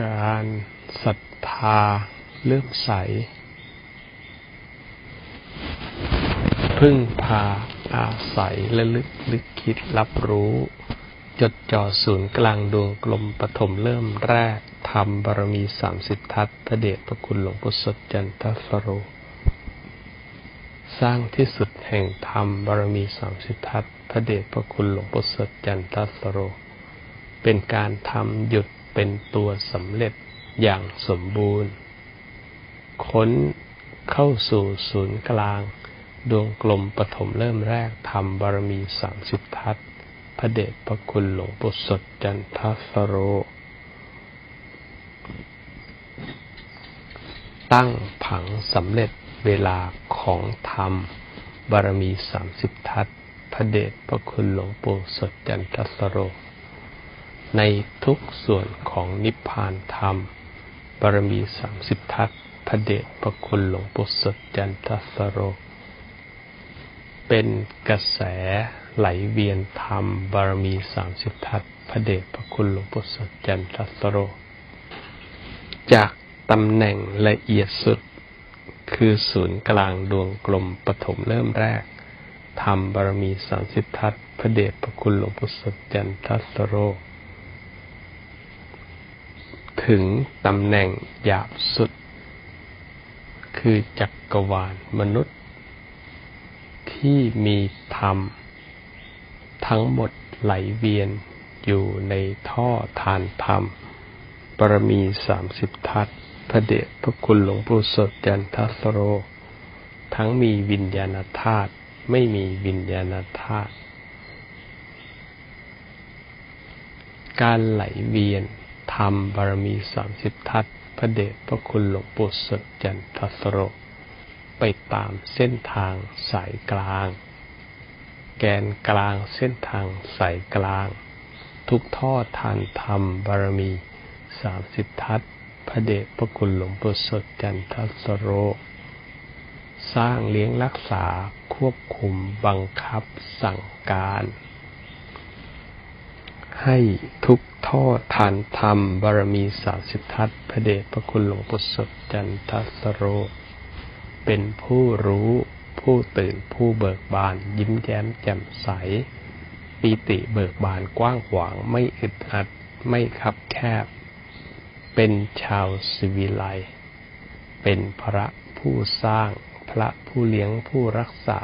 การศรัทธาเลื่อมใส พึ่งพาอาศัยและลึกลึกคิดรับรู้ จดจ่อศูนย์กลางดวงกลมปฐมเริ่มแรกทำบารมีสามสิบทัศพระเดชพระคุณหลวงปู่สดจันทสโร สร้างที่สุดแห่งธรรมบารมีสามสิบทัศพระเดชพระคุณหลวงปู่สดจันทสโร เป็นการทำหยุด เป็นตัวสำเร็จอย่างสมบูรณ์ ค้นเข้าสู่ศูนย์กลาง ดวงกลมปฐมเริ่มแรกทำบารมีสามสิบทัศพระเดชพระคุณหลวงปู่สดจันทสโร ตั้งผังสำเร็จเวลาของธรรม บารมีสามสิบทัศพระเดชพระคุณหลวงปู่สดจันทสโร ในทุกส่วนของนิพพานธรรม บารมีสามสิบทัศพระเดชพระคุณหลวงปู่สดจันทสโร เป็นกระแสไหลเวียนธรรม บารมีสามสิบทัศพระเดชพระคุณหลวงปู่สดจันทสโร จากตำแหน่งละเอียดสุด คือศูนย์กลางดวงกลมปฐมเริ่มแรกทำบารมีสามสิบทัศพระเดชพระคุณหลวงปู่สดจันทสโร ถึงตำแหน่งหยาบสุด คือจักกรวาลมนุษย์ ที่มีธรรม ทั้งหมดไหลเวียนอยู่ในท่อทานธรรมบารมีสามสิบทัศพระเดชพระคุณหลวงปู่สดจันทัสโร ทั้งมีวิญญาณธาตุไม่มีวิญญาณธาตุการไหลเวียน ธรรมบารมีสามสิบทัศพระเดชพระคุณหลวงปู่สดจันทสโรไปตามเส้นทางสายกลาง แกนกลางเส้นทางสายกลาง ทุกท่อทานธรรมบารมีสามสิบทัศพระเดชพระคุณหลวงปู่สดจันทสโร สร้างเลี้ยงรักษาควบคุมบังคับสั่งการ ให้ทุก ท่อทานธรรม บารมีสามสิบทัศพระเดชพระคุณหลวงปู่สดจันทสโร เป็นผู้รู้ผู้ตื่นผู้เบิกบาน ยิ้มแย้มแจ่มใส ปีติเบิกบานกว้างขวางไม่อึดอัดไม่คับแคบ เป็นชาวสิวิไลเป็นพระผู้สร้างพระผู้เลี้ยงผู้รักษา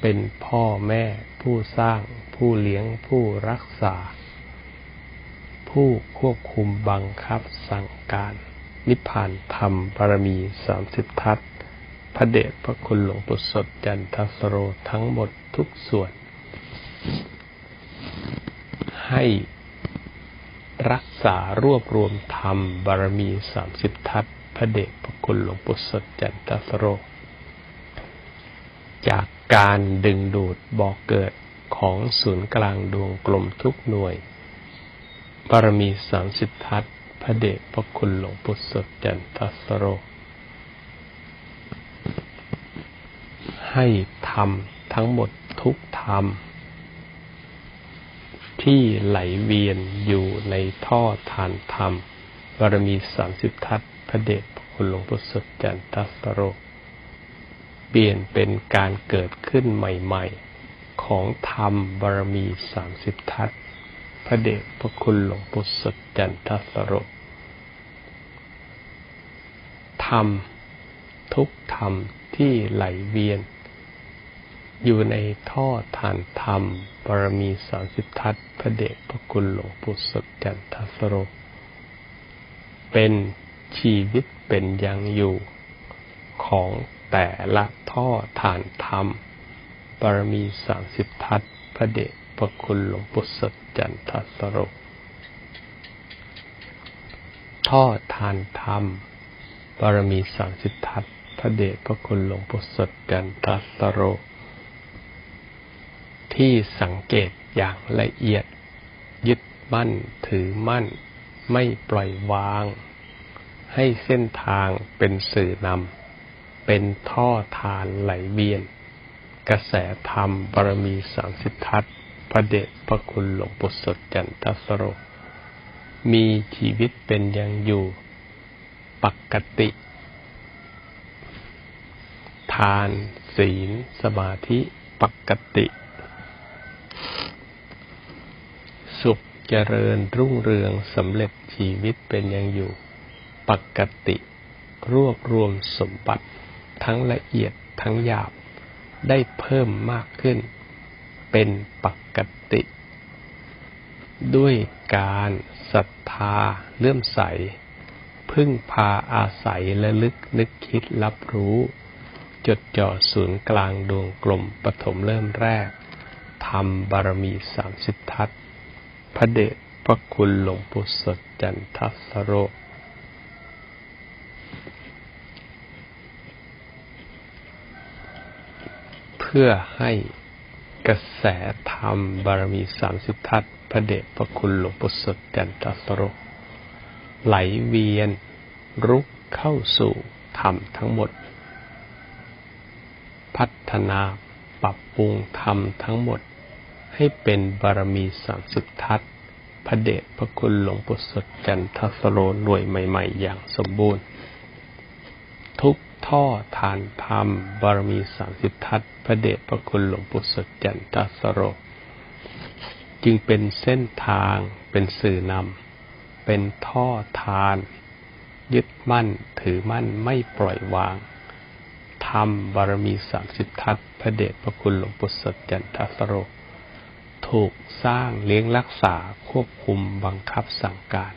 เป็นพ่อแม่ผู้สร้างผู้เลี้ยงผู้รักษา ผู้ควบคุมบังคับสั่งการ นิพพานธรรมบารมีสามสิบทัศพระเดชพระคุณหลวงปู่สดจันทสโรทั้งหมดทุกส่วน ให้รักษารวบรวมธรรมบารมีสามสิบทัศพระเดชพระคุณหลวงปู่สดจันทสโร จากการดึงดูดบอกเกิดของศูนย์กลางดวงกลมทุกหน่วย บารมีสามสิบทัศพระเดชพระคุณหลวงปู่สดจันทสโร ให้ทำทั้งหมดทุกธรรม ที่ไหลเวียนอยู่ในท่อทานธรรมบารมีสามสิบทัศพระเดชพระคุณหลวงปู่สดจันทสโร เปลี่ยนเป็นการเกิดขึ้นใหม่ ๆ ของธรรมบารมีสามสิบทัศ พระเดชพระคุณหลวงปู่สดจันทสโรธรรมทุกธรรมที่ไหลเวียน อยู่ในท่อทานธรรมบารมีสามสิบทัศพระเดชพระคุณหลวงปู่สดจันทสโรเป็นชีวิตเป็นยังอยู่ของแต่ละท่อฐานธรรมบารมีสามสิบทัศพระเดชพระคุณหลวงปู่สด จันทสโรท่อทานธรรมบารมีสามสิบทัศพระเดชพระคุณหลวงปู่สดจันทสโร ที่สังเกตอย่างละเอียด ยึดมั่นถือมั่น ไม่ปล่อยวาง ให้เส้นทางเป็นสื่อนำเป็นท่อทานไหลเวียน กระแสธรรมบารมีสามสิบทัศ พระเดชพระคุณหลวงปู่สดจันทสโร มีชีวิตเป็นอย่างอยู่ปกติ ทานศีล สมาธิปกติ สุขเจริญรุ่งเรืองสำเร็จชีวิตเป็นอย่างอยู่ปกติ รวบรวมสมบัติทั้งละเอียดทั้งหยาบได้เพิ่มมากขึ้น เป็นปกติ ด้วยการศรัทธาเลื่อมใส พึ่งพาอาศัยและลึกนึกคิดรับรู้ จดจ่อศูนย์กลางดวงกลมปฐมเริ่มแรกทำบารมีสามสิบทัศพระเดชพระคุณหลวงปู่สดจันทสโรเพื่อให้ กระแสธรรมบารมีสามสิบทัศน์พระเดชพระคุณหลวงปู่สดจันทสโรไหลเวียนรุกเข้าสู่ธรรมทั้งหมด พัฒนาปรับปรุงธรรมทั้งหมด ให้เป็นบารมีสามสิบทัศน์พระเดชพระคุณหลวงปู่สดจันทสโรหน่วยใหม่ ๆ อย่างสมบูรณ์ ท่อทานธรรม บารมีสามสิบทัศพระเดชพระคุณหลวงปู่สดจันทสโร จึงเป็นเส้นทางเป็นสื่อนำเป็นท่อทาน ยึดมั่นถือมั่นไม่ปล่อยวางธรรมบารมีสามสิบทัศพระเดชพระคุณหลวงปู่สดจันทสโร ถูกสร้างเลี้ยงรักษาควบคุมบังคับสั่งการ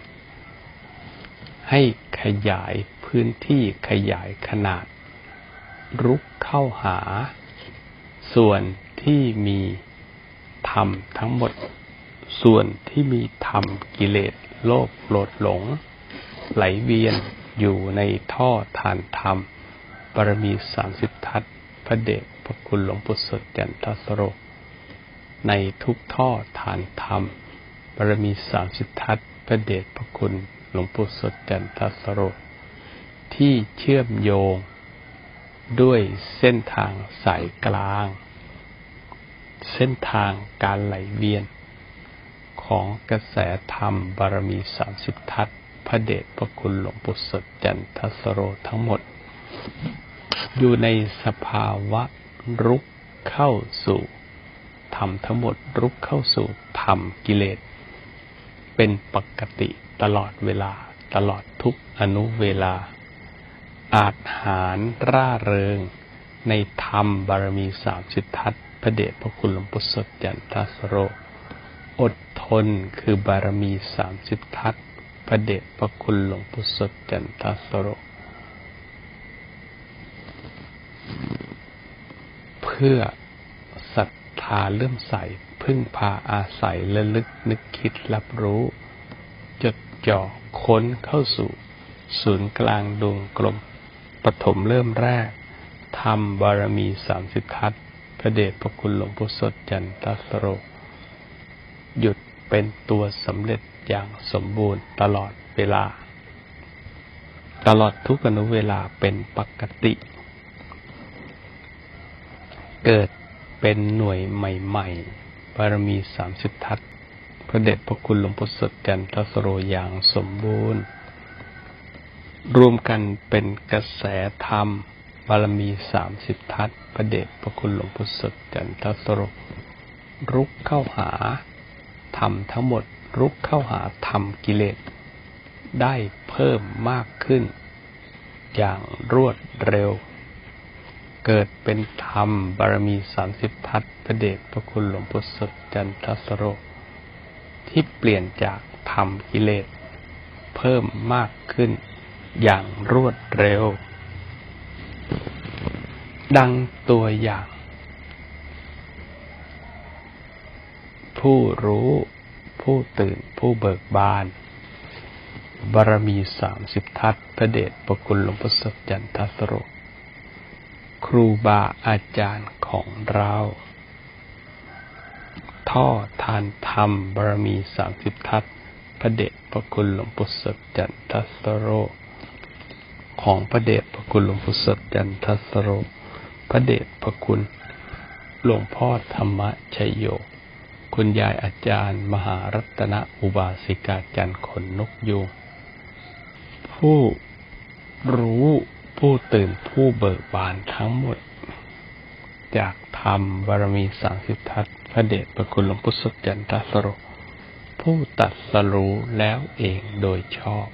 ให้ขยาย พื้นที่ขยายขนาด รุกเข้าหา ส่วนที่มีธรรมทั้งหมด ส่วนที่มีธรรมกิเลสโลภโกรธหลง ไหลเวียนอยู่ในท่อทานธรรมบารมีสามสิบทัศพระเดชพระคุณหลวงปู่สดจันทสโรในทุกท่อทานธรรมบารมีสามสิบทัศพระเดชพระคุณหลวงปู่สดจันทสโร ที่เชื่อมโยง ด้วยเส้นทางสายกลาง เส้นทางการไหลเวียน ของกระแสธรรมบารมีสามสิบทัศน์พระเดชพระคุณหลวงปู่สดจันทสโรทั้งหมด อยู่ในสภาวะรุกเข้าสู่ธรรมทั้งหมดรุกเข้าสู่ธรรมกิเลส เป็นปกติตลอดเวลาตลอดทุกอนุเวลา อาจหารร่าเริง ในธรรมบารมีสามสิบทัศน์พระเดชพระคุณหลวงปู่สดจันทัสโร อดทนคือบารมีสามสิบทัศน์พระเดชพระคุณหลวงปู่สดจันทัสโร เพื่อศรัทธาเลื่อมใส พึ่งพาอาศัยและลึกนึกคิดรับรู้ จดจ่อค้นเข้าสู่ ศูนย์กลางดวงกลม ปฐมเริ่มแรกทำบารมีสามสิบทัศพระเดชพระคุณหลวงปู่สดจันทสโร หยุดเป็นตัวสำเร็จอย่างสมบูรณ์ตลอดเวลา ตลอดทุกอนุเวลาเป็นปกติ เกิดเป็นหน่วยใหม่ๆ บารมีสามสิบทัศพระเดชพระคุณหลวงปู่สดจันทสโรอย่างสมบูรณ์ รวมกันเป็นกระแสธรรม บารมีสามสิบทัศน์พระเดชพระคุณหลวงปู่สดจันทสโรรุกเข้าหาธรรมทั้งหมดรุกเข้าหาธรรมกิเลส ได้เพิ่มมากขึ้น อย่างรวดเร็ว เกิดเป็นธรรมบารมีสามสิบทัศน์พระเดชพระคุณหลวงปู่สดจันทสโรที่เปลี่ยนจากธรรมกิเลส เพิ่มมากขึ้น อย่างรวดเร็ว ดังตัวอย่าง ผู้รู้ ผู้ตื่นผู้เบิกบาน บารมีสามสิบทัศพระเดชพระคุณหลวงพ่อสดจันทสโรครูบาอาจารย์ของเราท่อทานธรรมบารมีสามสิบทัศพระเดชพระคุณหลวงปู่สดจันทสโร ของพระเดชพระคุณหลวงปู่สดจันทสโร พระเดชพระคุณ หลวงพ่อธรรมชัยโย คุณยายอาจารย์ มหารัตนอุบาสิกาจันทร์ขนนกยูงผู้รู้ผู้ตื่นผู้เบิกบานทั้งหมด จากธรรมบารมีสามสิทัศน์พระเดชพระคุณหลวงพุทธจันทสโร ผู้ตัดสรู้แล้วเองโดยชอบ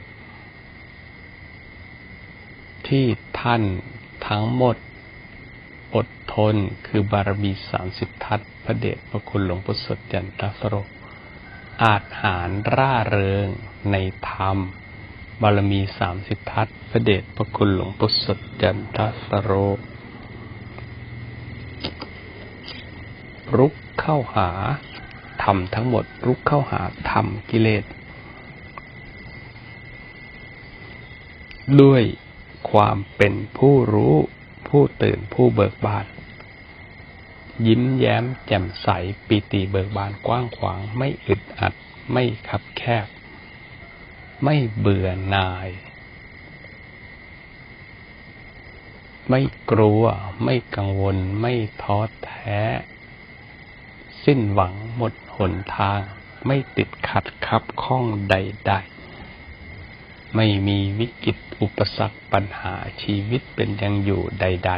ที่ท่านทั้งหมด อดทนคือบารมีสามสิบทัศพระเดชพระคุณหลวงพุทธจันทสโรอาจหารร่าเริงในธรรม บารมีสามสิบทัศพระเดชพระคุณหลวงพุทธจันทสโรรุกเข้าหาธรรมทั้งหมด รุกเข้าหาธรรมกิเลสด้วย ความเป็นผู้รู้ ผู้ตื่นผู้เบิกบาน ยิ้มแย้มแจ่มใสปีติเบิกบานกว้างขวาง ไม่อึดอัด ไม่คับแคบ ไม่เบื่อหน่าย ไม่กลัว ไม่กังวล ไม่ท้อแท้ สิ้นหวังหมดหนทาง ไม่ติดขัดคับข้องใด ๆ ไม่มีวิกฤต อุปสรรคปัญหาชีวิตเป็นยังอยู่ใด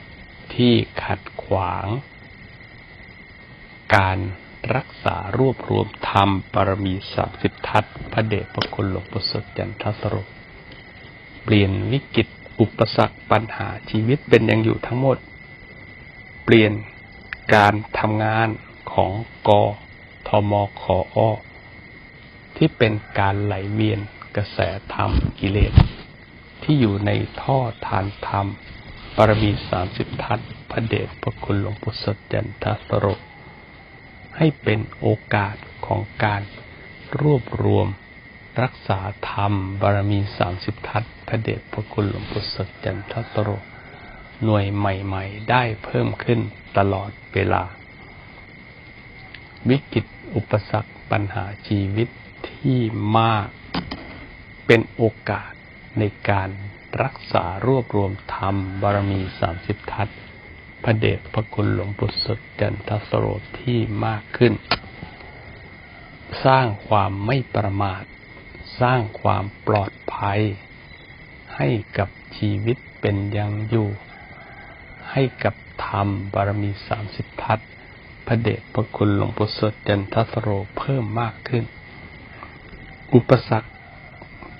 ๆ ที่ขัดขวาง การรักษารวบรวมธรรมปรมีสามสิบทัศพระเดชพระคุณหลวงปู่สดจันทสโรเปลี่ยนวิกฤตอุปสรรคปัญหาชีวิตเป็นยังอยู่ทั้งหมด เปลี่ยนการทำงานของกทมขออที่เป็นการไหลเวียนกระแสธรรมกิเลส ที่อยู่ในท่อทานธรรมปรมีสามสิบทัศน์พระเดชพระคุณหลวงปู่สดจันทสโรให้เป็นโอกาสของการรวบรวมรักษาธรรมบารมีสามสิบทัศน์พระเดชพระคุณหลวงปู่สดจันทสโรหน่วยใหม่ๆ ได้เพิ่มขึ้นตลอดเวลา วิกฤตอุปสรรคปัญหาชีวิตที่มากเป็นโอกาส ในการรักษารวบรวมธรรมบารมีสามสิบทัศพระเดชพระคุณหลวงปู่สดจันทสโรที่มากขึ้น สร้างความไม่ประมาท สร้างความปลอดภัย ให้กับชีวิตเป็นยังอยู่ ให้กับธรรมบารมีสามสิบทัศพระเดชพระคุณหลวงปู่สดจันทสโรเพิ่มมากขึ้น อุปสรรค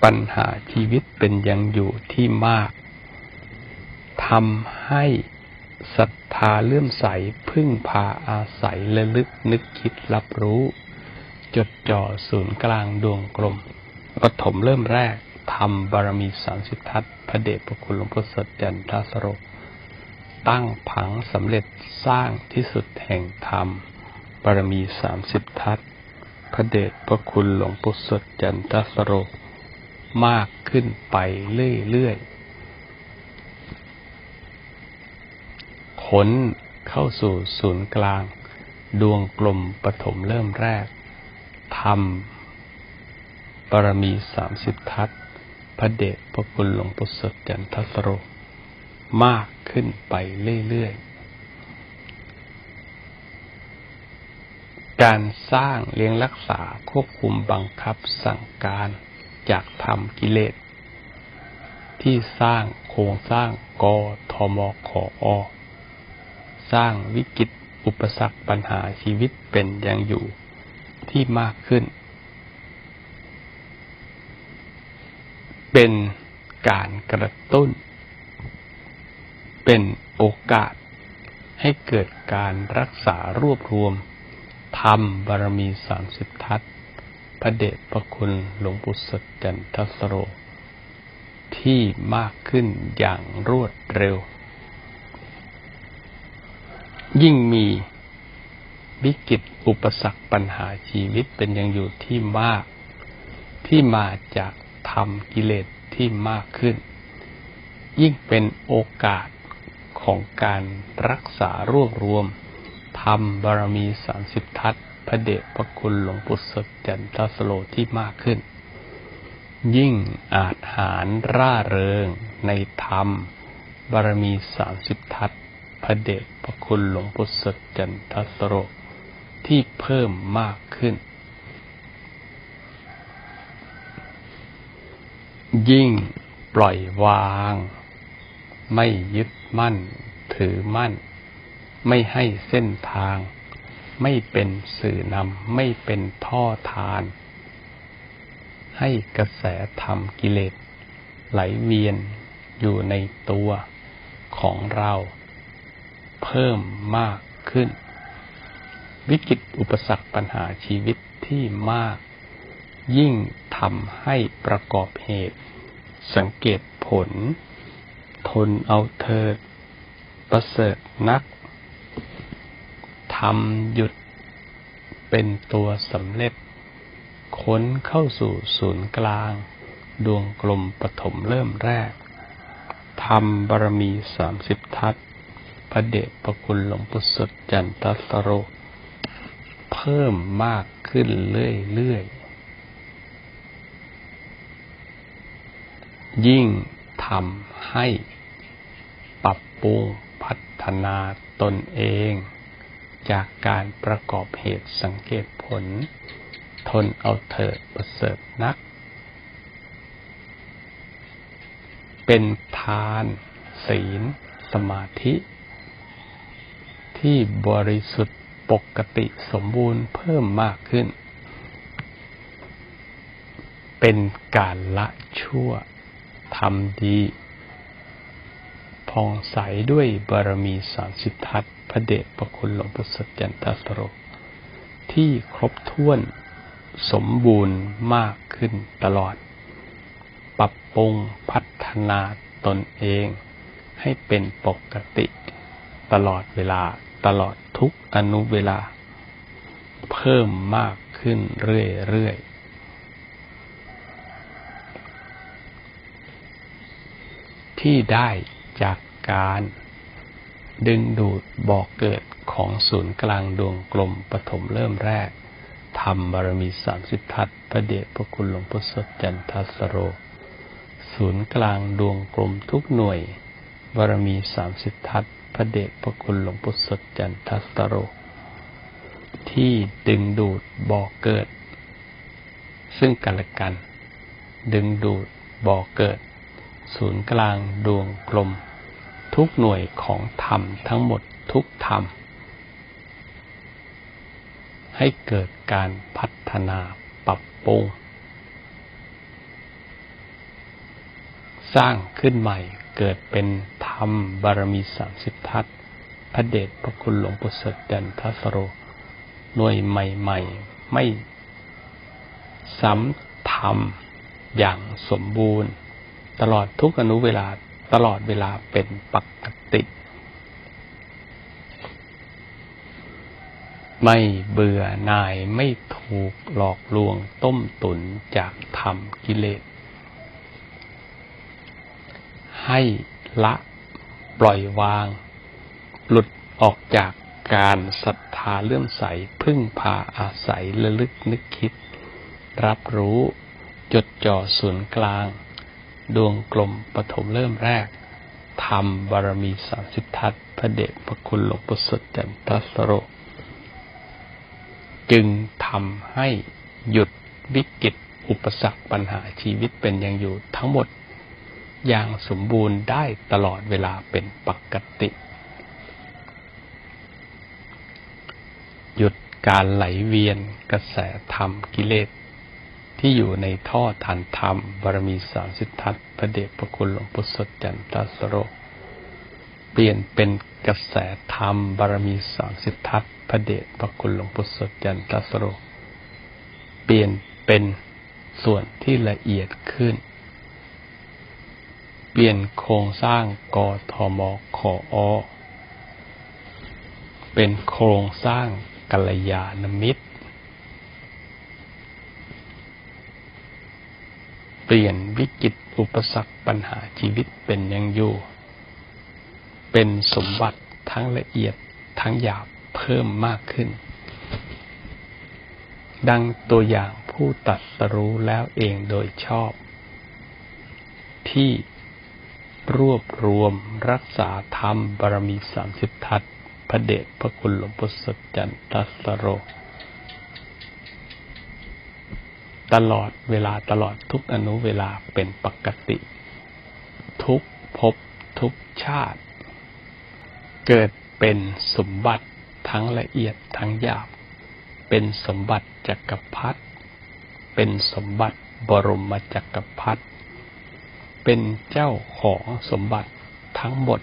ปัญหาชีวิตเป็นยังอยู่ที่มากทำให้ศรัทธาเลื่อมใสพึ่งพาอาศัยและลึกนึกคิดรับรู้ จดจ่อศูนย์กลางดวงกลมปฐมเริ่มแรกทำบารมีสามสิบทัศพระเดชพระคุณหลวงพ่อสดจันทสโรตั้งผังสำเร็จสร้างที่สุดแห่งธรรมบารมีสามสิบทัศพระเดชพระคุณหลวงปู่สดจันทสโร มากขึ้นไปเรื่อยๆขนเข้าสู่ศูนย์กลาง ดวงกลมปฐมเริ่มแรกธรรมบารมีสามสิบทัศพระเดชพระคุณหลวงปู่สดจันทสโรมากขึ้นไปเรื่อยๆการสร้างเลี้ยงรักษาควบคุมบังคับสั่งการ จากธรรมกิเลส ที่สร้างโครงสร้างกอทมขออสร้างวิกฤตอุปสรรคปัญหาชีวิตเป็นยังอยู่ที่มากขึ้น เป็นการกระตุ้น เป็นโอกาสให้เกิดการรักษารวบรวมธรรมบารมีสามสิบทัศน พระเดชพระคุณหลวงปู่สดจันทสโร ที่มากขึ้นอย่างรวดเร็ว ยิ่งมีวิกฤตอุปสรรคปัญหาชีวิตเป็นยังอยู่ที่มาก ที่มาจากธรรมกิเลสที่มากขึ้น ยิ่งเป็นโอกาสของการรักษารวบรวมธรรมบารมีสามสิบทัศพ ระเดชพระคุณหลวงปู่สดจันทสโลที่มากขึ้น ยิ่งอาจหารร่าเริงในธรรม บารมีสามสิบทัศพระเดชพระคุณหลวงปู่สดจันทสโลที่เพิ่มมากขึ้น ยิ่งปล่อยวาง ไม่ยึดมั่น ถือมั่น ไม่ให้เส้นทาง ไม่เป็นสื่อนำไม่เป็นท่อทาน ให้กระแสธรรมกิเลส ไหลเวียนอยู่ในตัวของเรา เพิ่มมากขึ้น วิกฤตอุปสรรคปัญหาชีวิตที่มาก ยิ่งทำให้ประกอบเหตุ สังเกตผล ทนเอาเถิดประเสริฐนักำหยุดเป็นตัวสำเร็จ ค้นเข้าสู่ศูนย์กลาง ดวงกลมปฐมเริ่มแรกทำบารมีสามสิบทัศพระเดชพระคุณหลวงปู่สดจันทสโร เพิ่มมากขึ้นเรื่อยๆ ยิ่งทำให้ปรับปรุงพัฒนาตนเอง จากการประกอบเหตุสังเกตผล ทนเอาเถิดประเสริฐนัก เป็นทาน ศีล สมาธิ ที่บริสุทธิ์ปกติสมบูรณ์เพิ่มมากขึ้น เป็นการละชั่วทำดีผ่องใสด้วยบารมีสามสิบทัศ ระเดชพระคุณหลวงปู่สดจันทสโรที่ครบถ้วนสมบูรณ์มากขึ้นตลอด ปรับปรุงพัฒนาตนเองให้เป็นปกติตลอดเวลาตลอดทุกอนุเวลา เพิ่มมากขึ้นเรื่อยๆที่ได้จากการ ดึงดูดบอกเกิดของศูนย์กลางดวงกลมปฐมเริ่มแรกทำบารมีสามสิบทัศพระเดชพระคุณหลวงพ่อสดจันทสโร ศูนย์กลางดวงกลมทุกหน่วย บารมีสามสิบทัศพระเดชพระคุณหลวงปู่สดจันทัสโร ที่ดึงดูดบ่อเกิด ซึ่งกันและกัน ดึงดูดบ่อเกิด ศูนย์กลางดวงกลม ทุกหน่วยของธรรมทั้งหมดทุกธรรม ให้เกิดการพัฒนาปรับปรุง สร้างขึ้นใหม่เกิดเป็นธรรมบารมีสามสิบทัศพระเดชพระคุณหลวงปู่สดดันทัสโร หน่วยใหม่ ๆ ไม่ซ้ำทำอย่างสมบูรณ์ ตลอดทุกอนุเวลา ตลอดเวลาเป็นปกติ ไม่เบื่อหน่ายไม่ถูกหลอกลวงต้มตุนจากธรรมกิเลส ให้ละปล่อยวาง หลุดออกจากการศรัทธาเลื่อมใสพึ่งพาอาศัยระลึกนึกคิด รับรู้จดจ่อศูนย์กลาง ดวงกลมปฐมเริ่มแรกทำบารมีสามสิบทัศพระเดชพระคุณหลวงปู่สดจันทสโร จึงทำให้หยุดวิกฤตอุปสรรคปัญหาชีวิตเป็นอย่างอยู่ทั้งหมดอย่างสมบูรณ์ได้ตลอดเวลาเป็นปกติ หยุดการไหลเวียนกระแสธรรมกิเลส ที่อยู่ในท่อทานธรรมบารมีสามสิทธัตพระเดชพระคุณหลวงพุทธจันทสโรเปลี่ยนเป็นกระแสธรรมบารมีสามสิทธัตพระเดชพระคุณหลวงพุทธจันทสโรเปลี่ยนเป็นส่วนที่ละเอียดขึ้น เปลี่ยนโครงสร้างกทมขออเป็นโครงสร้างกัลยาณมิตร เปลี่ยนวิกฤตอุปสรรคปัญหาชีวิตเป็นยังอยู่ เป็นสมบัติทั้งละเอียดทั้งหยาบเพิ่มมากขึ้น ดังตัวอย่างผู้ตัดสรู้แล้วเองโดยชอบ ที่รวบรวมรักษาธรรมบารมีสามสิบทัศพระเดชพระคุณหลวงปู่สดจันทสโร ตลอดเวลาตลอดทุกอนุเวลาเป็นปกติ ทุกภพทุกชาติ เกิดเป็นสมบัติทั้งละเอียดทั้งหยาบ เป็นสมบัติจักรพรรดิเป็นสมบัติบรมจักรพรรดิเป็นเจ้าของสมบัติทั้งหมด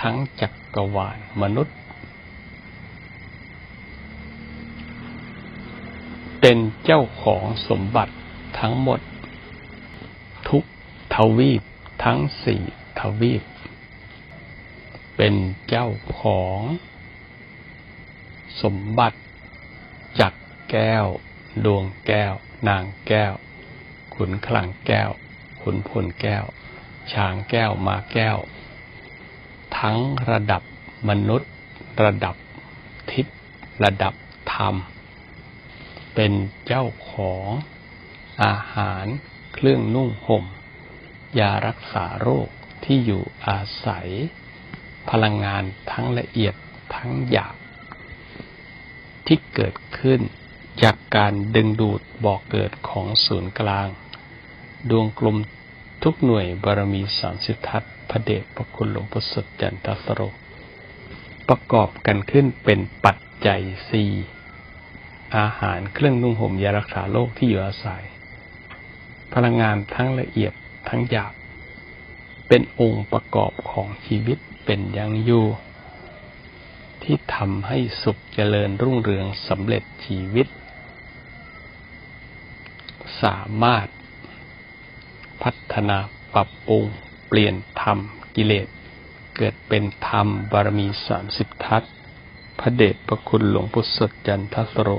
ทั้งจักรวาลมนุษย์ เป็นเจ้าของสมบัติทั้งหมด ทุกทวีปทั้งสี่ทวีป เป็นเจ้าของ สมบัติจักแก้ว ดวงแก้ว นางแก้ว ขุนขลังแก้ว ขุนพลแก้ว ช้างแก้วมาแก้ว ทั้งระดับมนุษย์ ระดับทิพย์ระดับธรรม เป็นเจ้าของอาหารเครื่องนุ่งห่ม ยารักษาโรคที่อยู่อาศัย พลังงานทั้งละเอียดทั้งหยาบที่เกิดขึ้นจากการดึงดูดบ่อกเกิดของศูนย์กลาง ดวงกลมทุกหน่วยบารมีสามสิบทัศพระเดชพระคุณหลวงพ่อสดจันทสโรประกอบกันขึ้นเป็นปัจจัยสี่ อาหารเครื่องนุ่งห่มยารักษาโรคที่อยู่อาศัย พลังงานทั้งละเอียดทั้งหยาบเป็นองค์ประกอบของชีวิตเป็นยังอยู่ ที่ทำให้สุขเจริญรุ่งเรืองสำเร็จชีวิต สามารถ พัฒนาปรับปรุงเปลี่ยนธรรมกิเลส เกิดเป็นธรรมบารมีสามสิบทัศพระเดชพระคุณหลวงพุทธสดจันทสโร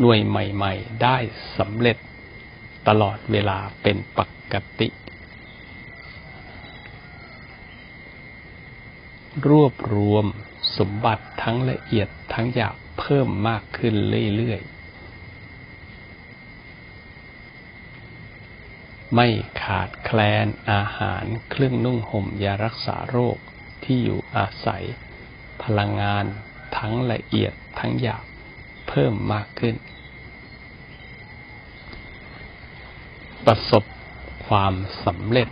หน่วยใหม่ ๆ ได้สำเร็จตลอดเวลาเป็นปกติ รวบรวมสมบัติทั้งละเอียดทั้งหยาบเพิ่มมากขึ้นเรื่อยๆ ไม่ขาดแคลนอาหารเครื่องนุ่งห่มยารักษาโรคที่อยู่อาศัย พลังงานทั้งละเอียดทั้งหยาบ เพิ่มมากขึ้น ประสบความสำเร็จ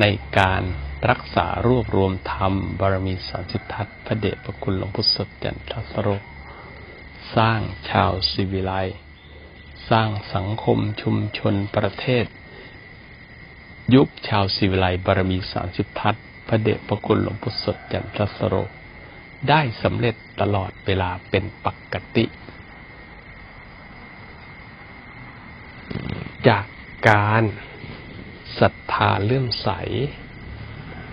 ในการรักษารวบรวมธรรมบารมีสามสิบทัศน์พระเดชพระคุณหลวงพุทธสดจันทสโรสร้างชาวสิวิไลสร้างสังคมชุมชนประเทศ ยุคชาวสิวิไลบารมีสามสิบทัศน์พระเดชพระคุณหลวงพุทธสดจันทสโร ได้สำเร็จตลอดเวลาเป็นปกติ จากการศรัทธาเลื่อมใส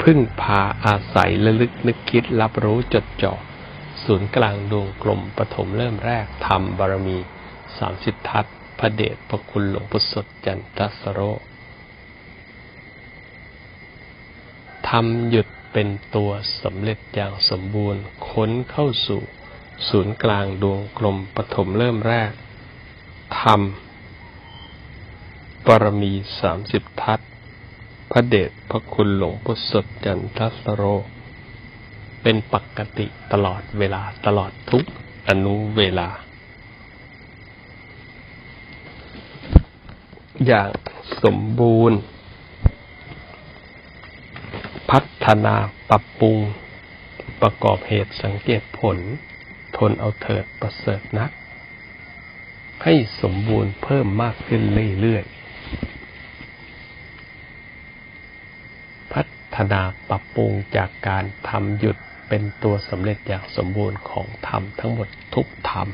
พึ่งพาอาศัยระลึกนึกคิดรับรู้จดจ่อศูนย์กลางดวงกลมปฐมเริ่มแรกทำบารมีสามสิบทัศพระเดชพระคุณหลวงพุทธสดจันทสโรทำหยุด เป็นตัวสำเร็จอย่างสมบูรณ์ค้นเข้าสู่ ศูนย์กลางดวงกลมปฐมเริ่มแรกทำบารมีสามสิบทัศพระเดชพระคุณหลวงพุทธสดจันทสโร เป็นปกติตลอดเวลาตลอดทุกอนุเวลา อย่างสมบูรณ์ พัฒนาปรับปรุง ประกอบเหตุสังเกตผล ทนเอาเถิดประเสริฐนัก ให้สมบูรณ์เพิ่มมากขึ้นเรื่อยๆ พัฒนาปรับปรุงจากการทำหยุดเป็นตัวสำเร็จอย่างสมบูรณ์ของธรรมทั้งหมดทุกธรรม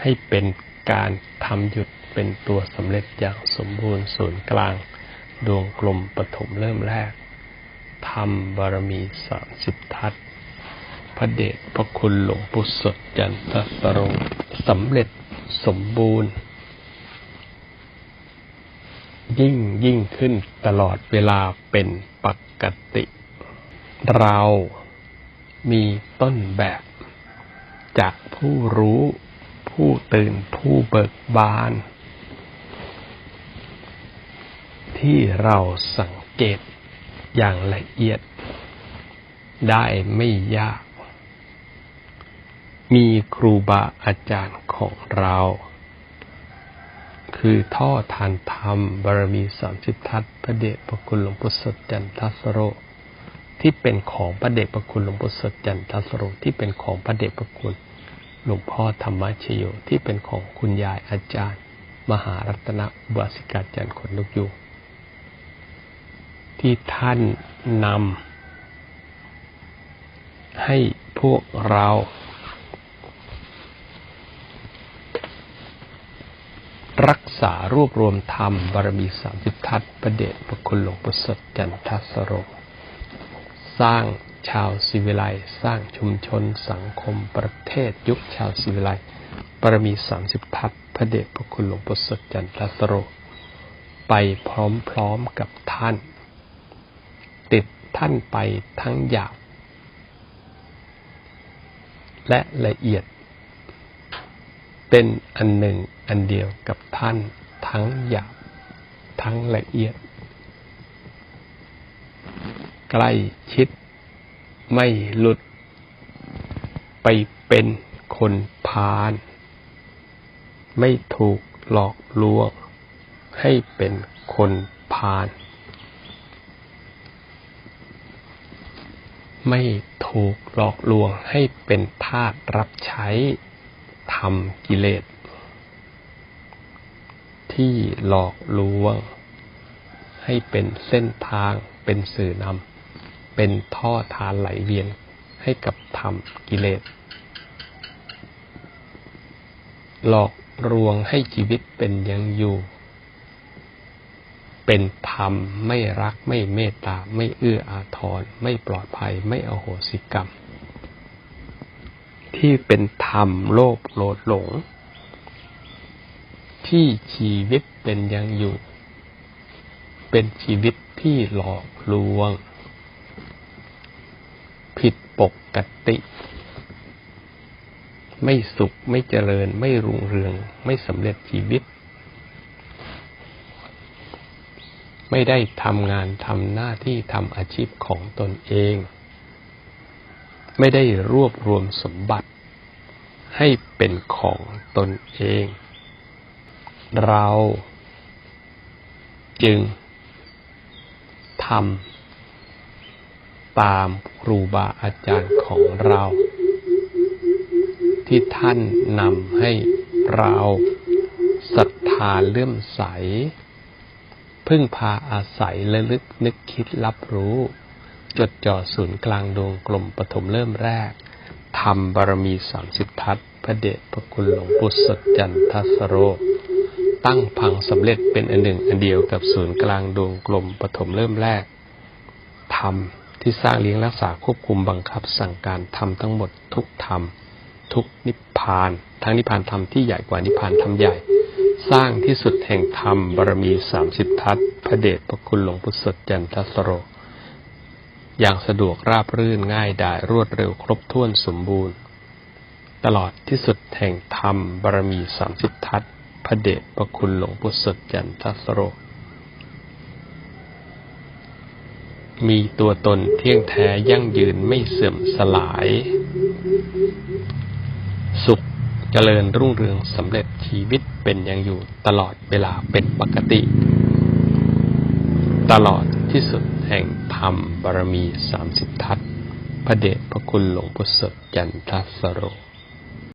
ให้เป็นการทำหยุดเป็นตัวสำเร็จอย่างสมบูรณ์ศูนย์กลาง ดวงกลมปฐมเริ่มแรกทำบารมีสามสิบทัศพระเดชพระคุณหลวงปู่สดจันทสโรสำเร็จสมบูรณ์ ยิ่งยิ่งขึ้นตลอดเวลาเป็นปกติ เรามีต้นแบบ จากผู้รู้ ผู้ตื่นผู้เบิกบาน ที่เราสังเกตอย่างละเอียด ได้ไม่ยาก มีครูบาอาจารย์ของเรา คือท่อทานธรรมบารมีสามสิบทัศพระเดชพระคุณหลวงปู่สดจันทัสโร ที่เป็นของพระเดชพระคุณหลวงปู่สดจันทัสโรที่เป็นของพระเดชพระคุณหลวงพ่อธรรมชโยที่เป็นของคุณยายอาจารย์ มหารัตนอุบาสิกาจารย์ขนลุกยูง ที่ท่านนำให้พวกเรา รักษารวบรวมธรรมบารมีสามสิบทัศประเดชพระคุณหลวงปู่สดจันทสโรสร้างชาวศิวิไลสร้างชุมชนสังคมประเทศยุคชาวศิวิไลบารมีสามสิบทัศพระเดชพระคุณหลวงปู่สดจันทสโรไปพร้อมๆกับท่าน ติดท่านไปทั้งหยาบและละเอียด เป็นอันหนึ่งอันเดียวกับท่านทั้งหยาบทั้งละเอียด ใกล้ชิดไม่หลุด ไปเป็นคนพาลไม่ถูกหลอกลวงให้เป็นคนพาล ไม่ถูกหลอกลวงให้เป็นทาสรับใช้ทำกิเลส ที่หลอกลวง ให้เป็นเส้นทางเป็นสื่อนำเป็นท่อทานไหลเวียนให้กับธรรมกิเลส หลอกลวงให้ชีวิตเป็นยังอยู่ เป็นธรรมไม่รักไม่เมตตา ไม่เอื้ออาทร ไม่ปลอดภัย ไม่อโหสิกรรม ที่เป็นธรรมโลภโลดหลง ที่ชีวิตเป็นยังอยู่ เป็นชีวิตที่หลอกลวง ผิดปกติ ไม่สุขไม่เจริญไม่รุ่งเรือง ไม่สำเร็จชีวิต ไม่ได้ทำงานทำหน้าที่ทำอาชีพของตนเอง ไม่ได้รวบรวมสมบัติให้เป็นของตนเอง เราจึงทำตามครูบาอาจารย์ของเรา ที่ท่านนำให้เราศรัทธาเลื่อมใส พึ่งพาอาศัยและลึกนึกคิดรับรู้ จดจ่อศูนย์กลางดวงกลมปฐมเริ่มแรกทำบารมีสามสิบทัศพระเดชพระคุณหลวงปู่สดจันทัสโร ตั้งพังสำเร็จเป็นอันหนึ่งอันเดียวกับศูนย์กลางดวงกลมปฐมเริ่มแรกธรรมที่สร้างเลี้ยงรักษาควบคุมบังคับสั่งการทำทั้งหมดทุกธรรม ทุกนิพพาน ทั้งนิพพานธรรมที่ใหญ่กว่านิพพานธรรมใหญ่ สร้างที่สุดแห่งธรรมบารมีสามสิบทัศพระเดชพระคุณหลวงพุทธสดจันทสโร อย่างสะดวกราบรื่นง่ายดายรวดเร็วครบถ้วนสมบูรณ์ ตลอดที่สุดแห่งธรรมบารมีสามสิบทัศพระเดชพระคุณหลวงพุทธสดจันทสโร มีตัวตนเที่ยงแท้ยั่งยืนไม่เสื่อมสลาย สุข เจริญรุ่งเรืองสำเร็จชีวิตเป็นอย่างอยู่ตลอดเวลาเป็นปกติ ตลอดที่สุดแห่งธรรมบารมีสามสิบทัศพระเดชพระคุณหลวงพุทธสดจันทสโร